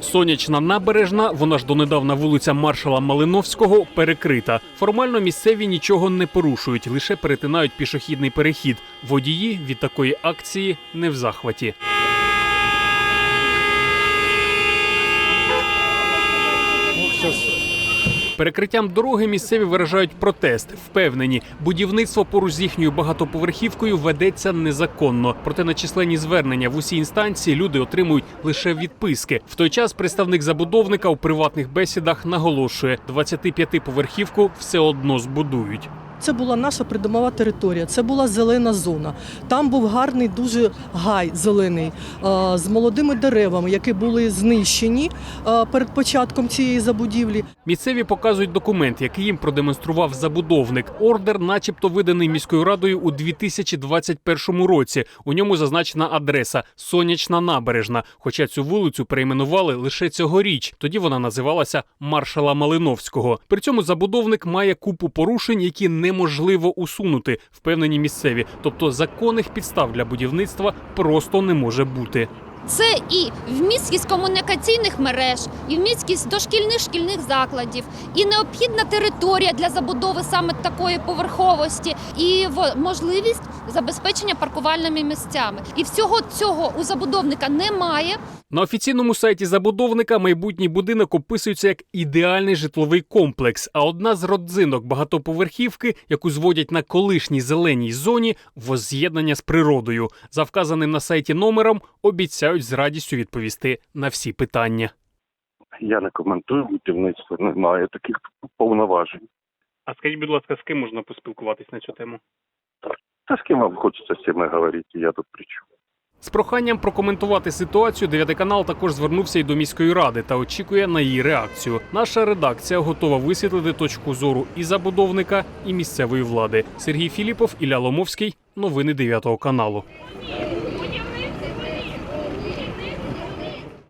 Сонячна набережна, вона ж донедавна вулиця маршала Малиновського, перекрита. Формально місцеві нічого не порушують, лише перетинають пішохідний перехід. Водії від такої акції не в захваті. Перекриттям дороги місцеві виражають протест. Впевнені, будівництво поруч з їхньою багатоповерхівкою ведеться незаконно. Проте на численні звернення в усі інстанції люди отримують лише відписки. В той час представник забудовника у приватних бесідах наголошує, 25-поверхівку все одно збудують. Це була наша придомова територія, це була зелена зона. Там був гарний дуже гай зелений з молодими деревами, які були знищені перед початком цієї забудівлі. Місцеві показують документ, який їм продемонстрував забудовник. Ордер, начебто, виданий міською радою у 2021 році. У ньому зазначена адреса Сонячна набережна. Хоча цю вулицю перейменували лише цьогоріч. Тоді вона називалася Маршала Малиновського. При цьому забудовник має купу порушень, які неможливо усунути, впевнені місцеві. Тобто законних підстав для будівництва просто не може бути. Це і вмісткість комунікаційних мереж, і вмісткість дошкільних шкільних закладів, і необхідна територія для забудови саме такої поверховості, і в- можливість забезпечення паркувальними місцями. І всього цього у забудовника немає. На офіційному сайті забудовника майбутній будинок описується як ідеальний житловий комплекс. А одна з родзинок багатоповерхівки, яку зводять на колишній зеленій зоні, возз'єднання з природою. За вказаним на сайті номером обіцяють з радістю відповісти на всі питання. Я не коментую будівництво, немає таких повноважень. А скажіть, будь ласка, з ким можна поспілкуватись на цю тему? Та з ким вам хочеться з цими говорити, я тут при чому? З проханням прокоментувати ситуацію, дев'ятий канал також звернувся і до міської ради та очікує на її реакцію. Наша редакція готова висвітлити точку зору і забудовника, і місцевої влади. Сергій Філіпов, Ілля Ломовський. Новини дев'ятого каналу.